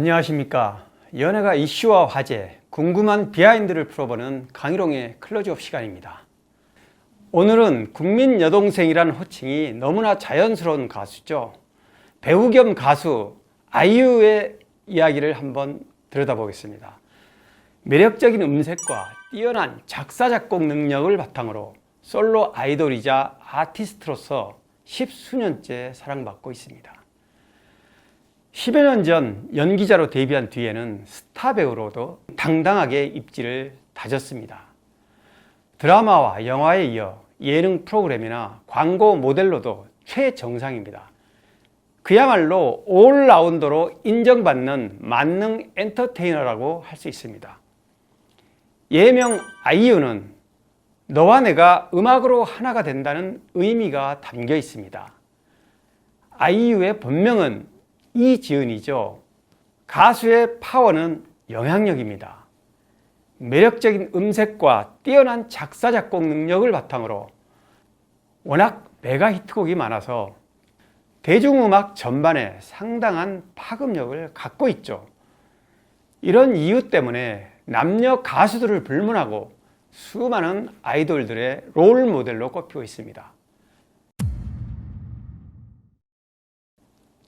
안녕하십니까. 연예가 이슈와 화제, 궁금한 비하인드를 풀어보는 강희롱의 클로즈업 시간입니다. 오늘은 국민 여동생이란 호칭이 너무나 자연스러운 가수죠. 배우 겸 가수 아이유의 이야기를 한번 들여다보겠습니다. 매력적인 음색과 뛰어난 작사, 작곡 능력을 바탕으로 솔로 아이돌이자 아티스트로서 십수년째 사랑받고 있습니다. 10여 년 전 연기자로 데뷔한 뒤에는 스타 배우로도 당당하게 입지를 다졌습니다. 드라마와 영화에 이어 예능 프로그램이나 광고 모델로도 최정상입니다. 그야말로 올라운더로 인정받는 만능 엔터테이너라고 할 수 있습니다. 예명 아이유는 너와 내가 음악으로 하나가 된다는 의미가 담겨 있습니다. 아이유의 본명은 이지은이죠. 가수의 파워는 영향력입니다. 매력적인 음색과 뛰어난 작사, 작곡 능력을 바탕으로 워낙 메가 히트곡이 많아서 대중음악 전반에 상당한 파급력을 갖고 있죠. 이런 이유 때문에 남녀 가수들을 불문하고 수많은 아이돌들의 롤 모델로 꼽히고 있습니다.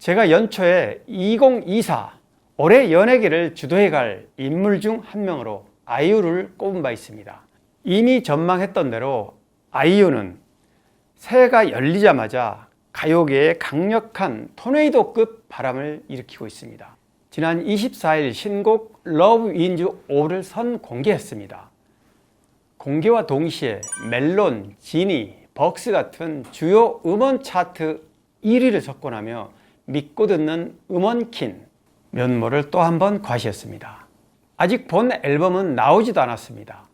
제가 연초에 2024 올해 연예계를 주도해 갈 인물 중 한 명으로 아이유를 꼽은 바 있습니다. 이미 전망했던 대로 아이유는 새해가 열리자마자 가요계에 강력한 토네이도급 바람을 일으키고 있습니다. 지난 24일 신곡 Love Wins All을 선 공개했습니다. 공개와 동시에 멜론, 지니, 벅스 같은 주요 음원 차트 1위를 석권하며 믿고 듣는 음원킨 면모를 또 한 번 과시했습니다. 아직 본 앨범은 나오지도 않았습니다.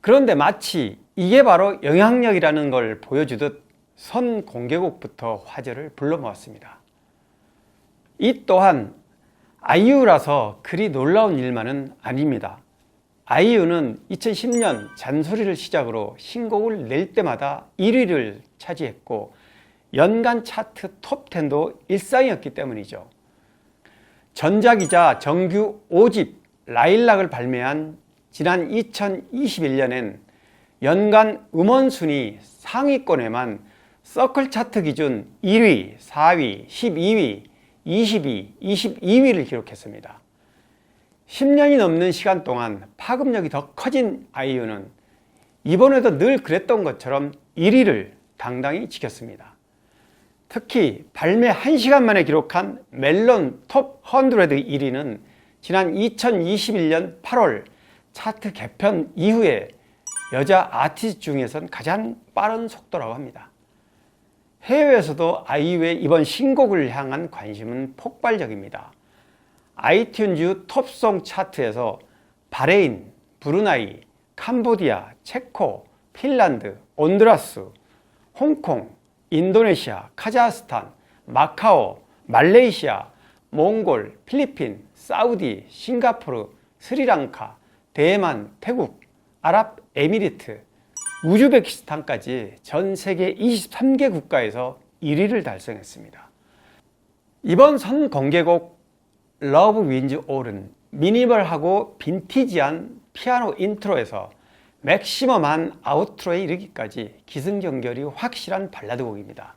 그런데 마치 이게 바로 영향력이라는 걸 보여주듯 선 공개곡부터 화제를 불러 모았습니다. 이 또한 아이유라서 그리 놀라운 일만은 아닙니다. 아이유는 2010년 잔소리를 시작으로 신곡을 낼 때마다 1위를 차지했고 연간 차트 톱10도 일상이었기 때문이죠. 전작이자 정규 5집 라일락을 발매한 지난 2021년엔 연간 음원 순위 상위권에만 서클 차트 기준 1위, 4위, 12위, 22, 22위를 기록했습니다. 10년이 넘는 시간 동안 파급력이 더 커진 아이유는 이번에도 늘 그랬던 것처럼 1위를 당당히 지켰습니다. 특히 발매 1시간 만에 기록한 멜론 톱 100 1위는 지난 2021년 8월 차트 개편 이후에 여자 아티스트 중에선 가장 빠른 속도라고 합니다. 해외에서도 아이유의 이번 신곡을 향한 관심은 폭발적입니다. 아이튠즈 톱송 차트에서 바레인, 브루나이, 캄보디아, 체코, 핀란드, 온드라스, 홍콩, 인도네시아, 카자흐스탄, 마카오, 말레이시아, 몽골, 필리핀, 사우디, 싱가포르, 스리랑카, 대만, 태국, 아랍에미리트, 우즈베키스탄까지 전 세계 23개 국가에서 1위를 달성했습니다. 이번 선 공개곡 Love Wins All은 미니멀하고 빈티지한 피아노 인트로에서 맥시멈한 아우트로에 이르기까지 기승전결이 확실한 발라드 곡입니다.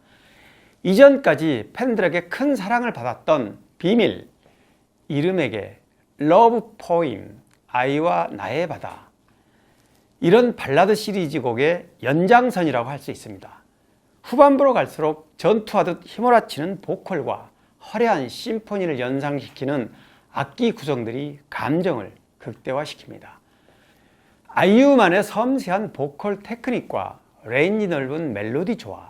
이전까지 팬들에게 큰 사랑을 받았던 비밀, 이름에게, 러브 포임, 아이와 나의 바다 이런 발라드 시리즈 곡의 연장선이라고 할 수 있습니다. 후반부로 갈수록 전투하듯 휘몰아치는 보컬과 화려한 심포니를 연상시키는 악기 구성들이 감정을 극대화시킵니다. 아이유만의 섬세한 보컬 테크닉과 레인지 넓은 멜로디 조화,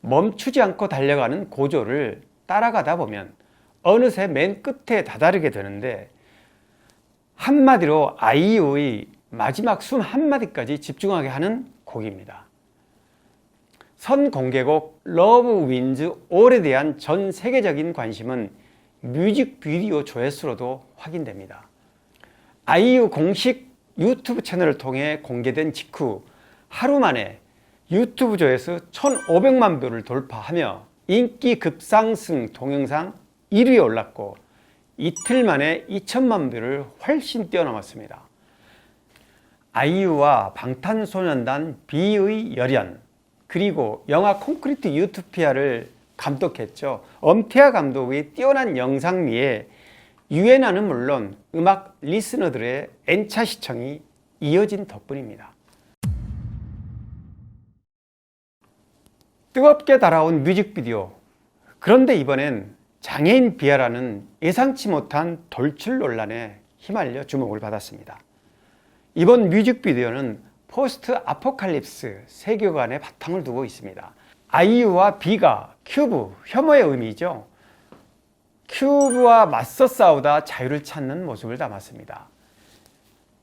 멈추지 않고 달려가는 고조를 따라가다 보면 어느새 맨 끝에 다다르게 되는데 한마디로 아이유의 마지막 숨 한마디까지 집중하게 하는 곡입니다. 선 공개곡 러브 윈즈 올에 대한 전 세계적인 관심은 뮤직비디오 조회수로도 확인됩니다. 아이유 공식 유튜브 채널을 통해 공개된 직후 하루 만에 유튜브 조회수 1,500만 뷰를 돌파하며 인기 급상승 동영상 1위에 올랐고 이틀 만에 2천만 뷰를 훨씬 뛰어넘었습니다. 아이유와 방탄소년단 B의 열연 그리고 영화 콘크리트 유토피아를 감독했죠. 엄태아 감독의 뛰어난 영상미에 유엔화는 물론 음악 리스너들의 N차 시청이 이어진 덕분입니다. 뜨겁게 달아온 뮤직비디오. 그런데 이번엔 장애인 비하라는 예상치 못한 돌출 논란에 휘말려 주목을 받았습니다. 이번 뮤직비디오는 포스트 아포칼립스 세계관의 바탕을 두고 있습니다. 아이유와 비가 큐브, 혐오의 의미죠. 큐브와 맞서 싸우다 자유를 찾는 모습을 담았습니다.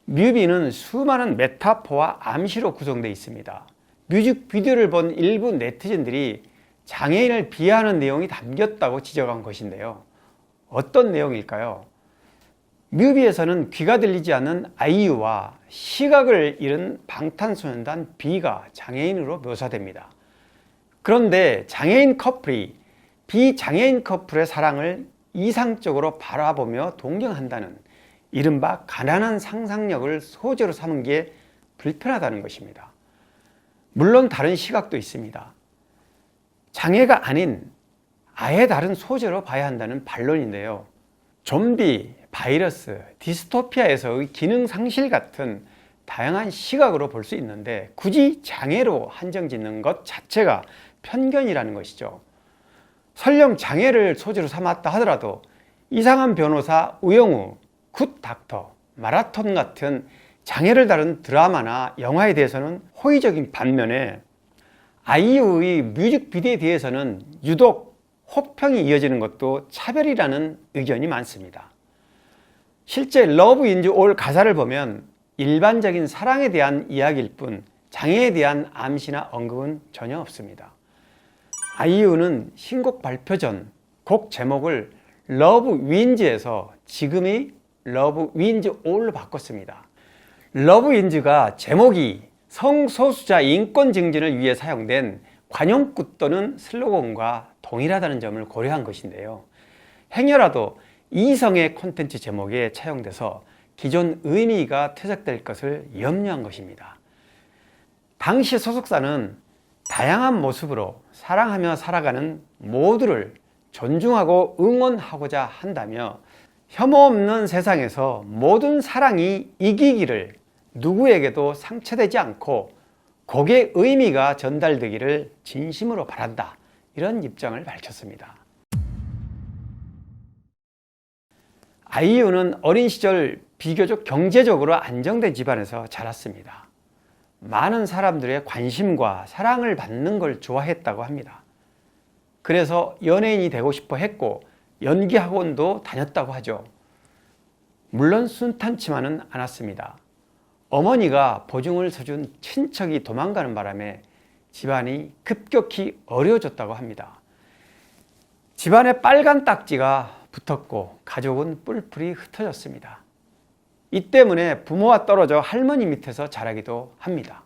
뮤비는 수많은 메타포와 암시로 구성되어 있습니다. 뮤직비디오를 본 일부 네티즌들이 장애인을 비하하는 내용이 담겼다고 지적한 것인데요. 어떤 내용일까요? 뮤비에서는 귀가 들리지 않는 아이유와 시각을 잃은 방탄소년단 B가 장애인으로 묘사됩니다. 그런데 장애인 커플이 비장애인 커플의 사랑을 이상적으로 바라보며 동경한다는 이른바 가난한 상상력을 소재로 삼은 게 불편하다는 것입니다. 물론 다른 시각도 있습니다. 장애가 아닌 아예 다른 소재로 봐야 한다는 반론인데요. 좀비, 바이러스, 디스토피아에서의 기능 상실 같은 다양한 시각으로 볼 수 있는데 굳이 장애로 한정 짓는 것 자체가 편견이라는 것이죠. 설령 장애를 소재로 삼았다 하더라도 이상한 변호사 우영우, 굿 닥터, 마라톤 같은 장애를 다룬 드라마나 영화에 대해서는 호의적인 반면에 아이유의 뮤직비디오에 대해서는 유독 혹평이 이어지는 것도 차별이라는 의견이 많습니다. 실제 러브 인즈 올 가사를 보면 일반적인 사랑에 대한 이야기일 뿐 장애에 대한 암시나 언급은 전혀 없습니다. 아이유는 신곡 발표 전 곡 제목을 러브 윈즈에서 지금의 러브 윈즈 올로 바꿨습니다. 러브 윈즈가 제목이 성소수자 인권 증진을 위해 사용된 관용구 또는 슬로건과 동일하다는 점을 고려한 것인데요. 행여라도 이성의 콘텐츠 제목에 차용돼서 기존 의미가 퇴색될 것을 염려한 것입니다. 당시 소속사는 다양한 모습으로 사랑하며 살아가는 모두를 존중하고 응원하고자 한다며 혐오 없는 세상에서 모든 사랑이 이기기를 누구에게도 상처되지 않고 곡의 의미가 전달되기를 진심으로 바란다. 이런 입장을 밝혔습니다. 아이유는 어린 시절 비교적 경제적으로 안정된 집안에서 자랐습니다. 많은 사람들의 관심과 사랑을 받는 걸 좋아했다고 합니다. 그래서 연예인이 되고 싶어 했고 연기 학원도 다녔다고 하죠. 물론 순탄치만은 않았습니다. 어머니가 보증을 서준 친척이 도망가는 바람에 집안이 급격히 어려워졌다고 합니다. 집안에 빨간 딱지가 붙었고 가족은 뿔뿔이 흩어졌습니다. 이 때문에 부모와 떨어져 할머니 밑에서 자라기도 합니다.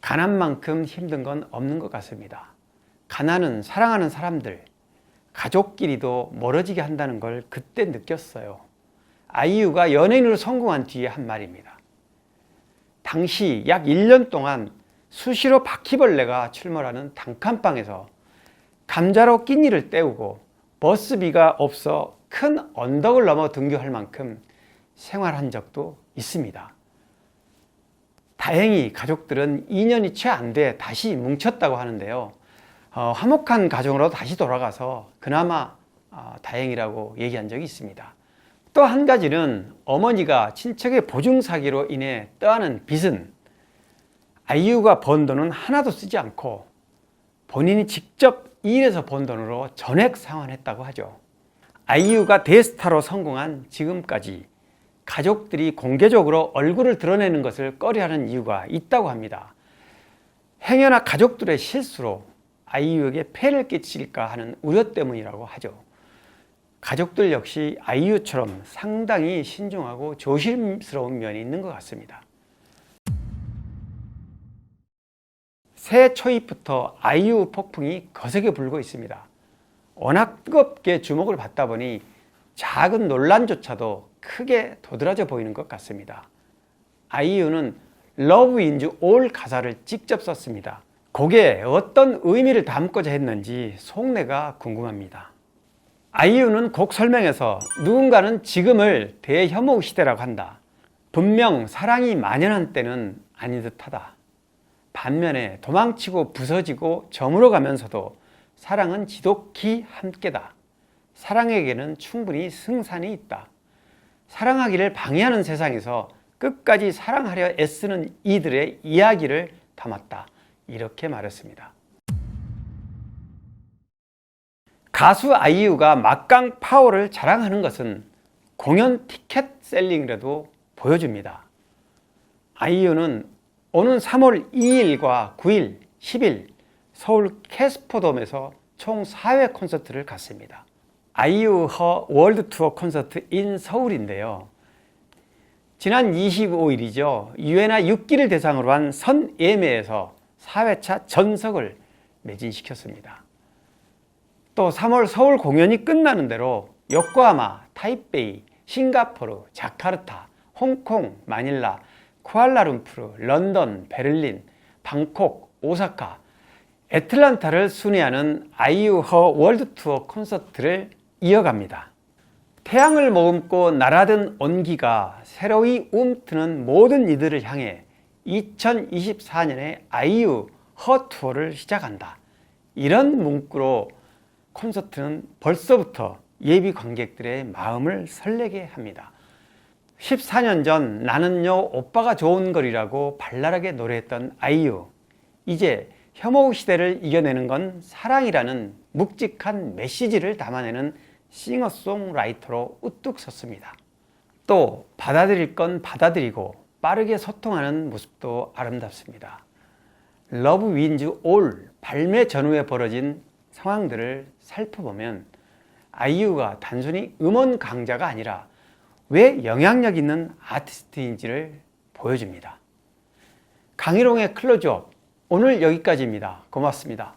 가난만큼 힘든 건 없는 것 같습니다. 가난은 사랑하는 사람들, 가족끼리도 멀어지게 한다는 걸 그때 느꼈어요. 아이유가 연예인으로 성공한 뒤에 한 말입니다. 당시 약 1년 동안 수시로 바퀴벌레가 출몰하는 단칸방에서 감자로 끼니를 때우고 버스비가 없어 큰 언덕을 넘어 등교할 만큼 생활한 적도 있습니다. 다행히 가족들은 2년이 채 안 돼 다시 뭉쳤다고 하는데요. 어, 화목한 가정으로 다시 돌아가서 그나마 어, 다행이라고 얘기한 적이 있습니다. 또 한 가지는 어머니가 친척의 보증 사기로 인해 떠안은 빚은 아이유가 번 돈은 하나도 쓰지 않고 본인이 직접 일해서 번 돈으로 전액 상환했다고 하죠. 아이유가 대스타로 성공한 지금까지 가족들이 공개적으로 얼굴을 드러내는 것을 꺼려하는 이유가 있다고 합니다. 행여나 가족들의 실수로 아이유에게 폐를 끼칠까 하는 우려 때문이라고 하죠. 가족들 역시 아이유처럼 상당히 신중하고 조심스러운 면이 있는 것 같습니다. 새해 초입부터 아이유 폭풍이 거세게 불고 있습니다. 워낙 뜨겁게 주목을 받다 보니 작은 논란조차도 크게 도드라져 보이는 것 같습니다. 아이유는 Love in All 가사를 직접 썼습니다. 곡에 어떤 의미를 담고자 했는지 속내가 궁금합니다. 아이유는 곡 설명에서 누군가는 지금을 대혐오 시대라고 한다. 분명 사랑이 만연한 때는 아닌 듯하다. 반면에 도망치고 부서지고 저물어 가면서도 사랑은 지독히 함께다. 사랑에게는 충분히 승산이 있다. 사랑하기를 방해하는 세상에서 끝까지 사랑하려 애쓰는 이들의 이야기를 담았다. 이렇게 말했습니다. 가수 아이유가 막강 파워를 자랑하는 것은 공연 티켓 셀링이라도 보여줍니다. 아이유는 오는 3월 2일과 9일, 10일 서울 캐스포돔에서 총 4회 콘서트를 갔습니다. 아이유 허 월드 투어 콘서트 인 서울인데요. 지난 25일이죠. 유엔화 6기를 대상으로 한 선예매에서 4회차 전석을 매진시켰습니다. 또 3월 서울 공연이 끝나는 대로 요코하마, 타이베이, 싱가포르, 자카르타, 홍콩, 마닐라, 쿠알라룸푸르, 런던, 베를린, 방콕, 오사카, 애틀란타를 순회하는 아이유 허 월드 투어 콘서트를 이어갑니다. 태양을 머금고 날아든 온기가 새로이 움트는 모든 이들을 향해 2024년에 아이유 허 투어를 시작한다. 이런 문구로 콘서트는 벌써부터 예비 관객들의 마음을 설레게 합니다. 14년 전 나는요 오빠가 좋은 걸이라고 발랄하게 노래했던 아이유 이제 혐오 시대를 이겨내는 건 사랑이라는 묵직한 메시지를 담아내는 싱어송라이터로 우뚝 섰습니다. 또 받아들일 건 받아들이고 빠르게 소통하는 모습도 아름답습니다. 러브 윈즈 올 발매 전후에 벌어진 상황들을 살펴보면 아이유가 단순히 음원 강자가 아니라 왜 영향력 있는 아티스트인지를 보여줍니다. 강희롱의 클로즈업 오늘 여기까지입니다. 고맙습니다.